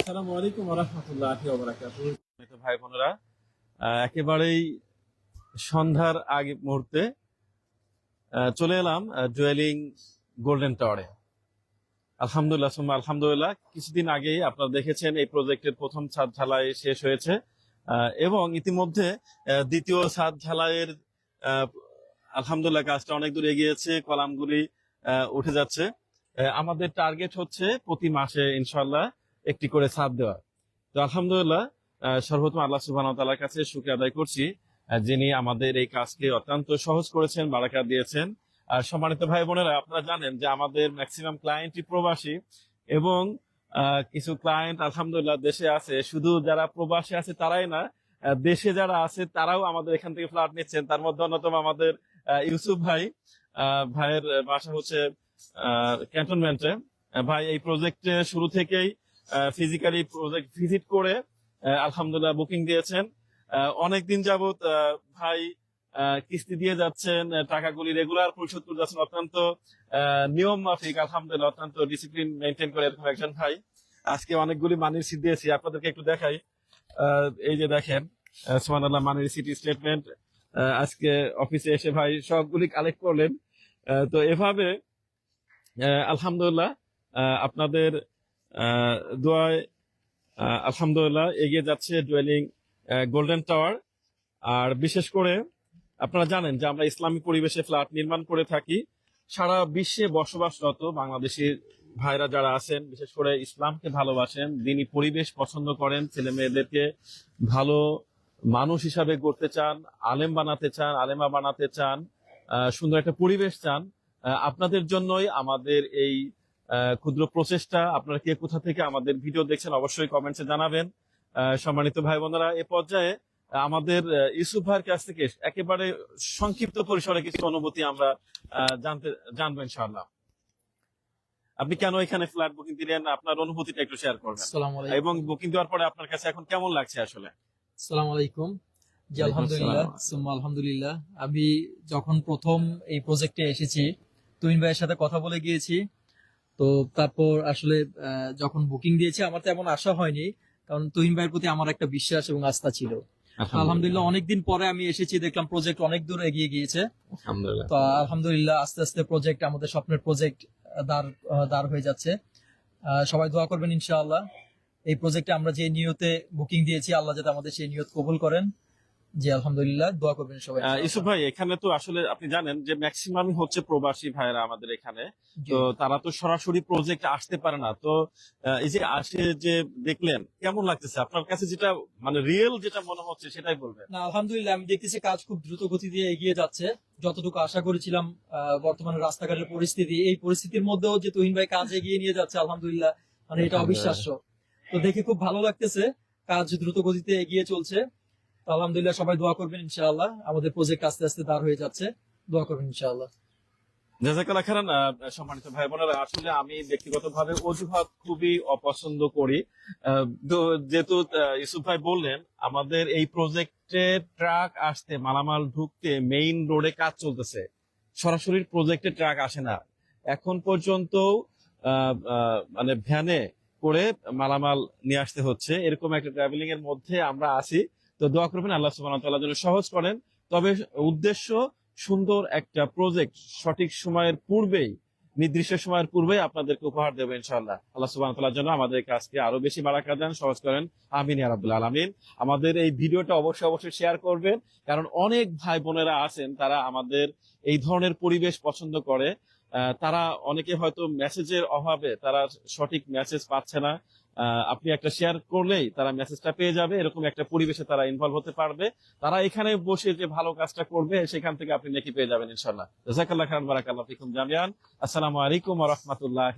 আসসালামু আলাইকুম রহমতুল্লাহ ভাই বোনেরা একেবারেই সন্ধ্যার আগে মুহূর্তে চলে এলাম ডুয়েলিং গোল্ডেন টাওয়ারে আলহামদুলিল্লাহ, সুম্মা আলহামদুলিল্লাহ, কিছুদিন আগেই আপনারা দেখেছেন এই প্রজেক্টের প্রথম ছাদ ঢালাই শেষ হয়েছে এবং ইতিমধ্যে দ্বিতীয় ছাদ ঢালাইয়ের আলহামদুলিল্লাহ কাজটা অনেক দূর এগিয়েছে, কলামগুলি উঠে যাচ্ছে। আমাদের টার্গেট হচ্ছে প্রতি মাসে ইনশাল্লাহ একটি করে ছাদ দেওয়া। তো আলহামদুলিল্লাহ সর্বপ্রথম আল্লাহ সুবাহ তালার কাছে সুখে আদায় করছি যিনি আমাদের এই কাজকে অত্যন্ত সহজ করেছেন বারাকা দিয়েছেন। আর সম্মানিত ভাই বোনেরা, আপনারা জানেন যে আমাদের ম্যাক্সিমাম ক্লায়েন্টই প্রবাসী এবং কিছু ক্লায়েন্ট আলহামদুলিল্লাহ দেশে আছে। শুধু যারা প্রবাসী আছে তারাই না দেশে যারা আছে তারাও আমাদের এখান থেকে ফ্ল্যাট নিচ্ছেন। তার মধ্যে অন্যতম আমাদের ইউসুফ ভাই ভাইয়ের বাসা হচ্ছে ক্যান্টনমেন্টে। ভাই, এই প্রজেক্টে শুরু থেকেই ফিজিক্যালি প্রজেক্ট ভিজিট করে আলহামদুলিল্লাহ বুকিং দিয়েছেন। অনেক দিন আহ, ভাই কিস্তি দিয়ে যাচ্ছেন টাকাগুলি রেগুলার পরিশোধ করে যাচ্ছেন অত্যন্ত নিয়ম মাফিক আলহামদুলিল্লাহ অত্যন্ত ডিসিপ্লিন মেনটেন করে এরকম একজন ভাই। আজকে অনেকগুলি মানির সিট দিয়েছি আপনাদেরকে একটু দেখাই। এই যে দেখেন সোমান আল্লাহ মানির সিটি স্টেটমেন্ট আজকে অফিসে এসে ভাই সবগুলি কালেক্ট করলেন। তো এভাবে আলহামদুলিল্লাহ আপনাদের দোয়ায় আলহামদুলিল্লাহ এগিয়ে যাচ্ছে ডুয়েলিং গোল্ডেন টাওয়ার আর বিশেষ করে আপনারা জানেন যে আমরা ইসলামী পরিবেশে ফ্ল্যাট নির্মাণ করে থাকি। সারা বিশ্বে বসবাসরত বাংলাদেশি ভাইরা যারা আছেন, বিশেষ করে ইসলামকে ভালোবাসেন দিনী পরিবেশ পছন্দ করেন ছেলে মেয়েদেরকে ভালো মানুষ হিসাবে গড়তে চান, আলেম বানাতে চান, আলেমা বানাতে চান সুন্দর একটা পরিবেশ চান আপনাদের জন্যই আমাদের এই ক্ষুদ্র প্রচেষ্টা। আপনারা কে কোথা থেকে আমাদের ভিডিও দেখছেন অবশ্যই কমেন্টসে জানাবেন। সম্মানিত ভাই বোনেরা এ পর্যায়ে আমাদের ইউসুফ ভাইয়ের কাছ থেকে একেবারে সংক্ষিপ্ত পরিসরে কিছু অনুভূতি আমরা জানতে জানব ইনশাআল্লাহ। আপনি কেন এখানে ফ্ল্যাট বুকিং দিলেন? আপনার অনুভূতিটা একটু শেয়ার করবেন। আসসালামু আলাইকুম। এবং বুকিং দেওয়ার পরে আপনার কাছে এখন কেমন লাগছে আসলে? আসসালামু আলাইকুম। জি আলহামদুলিল্লাহ। সুম্মা আলহামদুলিল্লাহ। আমি যখন প্রথম এই প্রজেক্টে এসেছি তুহিন ভাইয়ের সাথে কথা বলে গিয়েছি। তো তারপর আসলে যখন বুকিং দিয়েছি আমার তেমন আশা হয়নি। কারণ তুহিন ভাইয়ের প্রতি আমার একটা বিশ্বাস এবং আস্থা ছিল। আলহামদুলিল্লাহ। অনেকদিন পরে আমি এসেছি দেখলাম প্রজেক্ট অনেক দূর এগিয়ে গিয়েছে। তো আলহামদুলিল্লাহ আস্তে আস্তে প্রজেক্ট আমাদের স্বপ্নের প্রজেক্ট দাঁড় আহ, দাঁড় হয়ে যাচ্ছে। সবাই দোয়া করবেন ইনশাআল্লাহ। এই প্রজেক্টে আমরা যে নিয়তে বুকিং দিয়েছি আল্লাহ যাতে আমাদের সেই নিয়ত কবুল করেন। জি আলহামদুলিল্লাহ দোয়া করবেন সবাই আহ, ইউসুফ ভাই এখানে তো আসলে আপনি জানেন যে ম্যাক্সিমামই হচ্ছে প্রবাসী ভাইরা আমাদের এখানে। তো তারা তো সরাসরি প্রজেক্ট আসতে পারে না। তো এই যে আসে যে দেখলেন কেমন লাগতেছে? আপনার কাছে যেটা মানে রিয়েল যেটা মনে হচ্ছে সেটাই বলবেন। না আলহামদুলিল্লাহ আমি দেখতেছি কাজ খুব দ্রুত গতি দিয়ে এগিয়ে যাচ্ছে। যতটুকু আশা করেছিলাম বর্তমানে রাস্তাঘাটের পরিস্থিতি এই পরিস্থিতির মধ্যেও যে তুহিন ভাই কাজ এগিয়ে নিয়ে যাচ্ছে আলহামদুলিল্লাহ মানে এটা অবিশ্বাস্য। তো দেখে খুব ভালো লাগতেছে কাজ দ্রুত গতিতে এগিয়ে চলছে। আলহামদুলিল্লাহ সবাই দোয়া করবেন ইনশাআল্লাহ। আমাদের প্রজেক্ট আস্তে আস্তে দাঁড় হয়ে যাচ্ছে। দোয়া করবেন ইনশাআল্লাহ। জাজাকাল্লাহ আহ, সম্মানিত ভাই বোনেরা আসলে আমি ব্যক্তিগতভাবে অজুহাত খুবই অপছন্দ করি। যেহেতু ইউসুফ ভাই বললেন আমাদের এই প্রজেক্টে ট্রাক আসতে মালামাল ঢুকতে মেইন রোডে কাজ চলতেছে। সরাসরি প্রজেক্টে ট্রাক আসে না। এখন পর্যন্ত মানে ভ্যানে করে মালামাল নিয়ে আসতে হচ্ছে। এরকম একটা ট্রাভেলিং এর মধ্যে আমরা আছি। তো দোয়া করবেন, আল্লাহ তাআলা যেন সহজ করেন। তবে উদ্দেশ্য সুন্দর একটা প্রজেক্ট সঠিক সময়ের পূর্বেই, নির্দিষ্ট সময়ের পূর্বেই আপনাদেরকে উপহার দেবো ইনশাআল্লাহ। আল্লাহ ওয়া তাআলার জন্য আমাদের কাজকে আরও বেশি বারাকা দেন, সহজ করেন। আমিন রাব্বুল আলামিন। আমাদের এই ভিডিওটা অবশ্যই অবশ্যই শেয়ার করবেন, কারণ অনেক ভাই বোনেরা আছেন, তারা আমাদের এই ধরনের পরিবেশ পছন্দ করে। তারা অনেকে হয়তো মেসেজের অভাবে তারা সঠিক মেসেজ পাচ্ছে না। আপনি একটা শেয়ার করলেই তারা মেসেজটা পেয়ে যাবে, এরকম একটা পরিবেশে তারা ইনভলভ হতে পারবে। তারা এখানে বসে যে ভালো কাজটা করবে, সেখান থেকে আপনি নাকি পেয়ে যাবেন ইনশাল্লাহ জাজাকাল্লাহ খান বারাকাল্লাহ জামিয়ান আসসালামু আলাইকুম রহমতুল্লাহ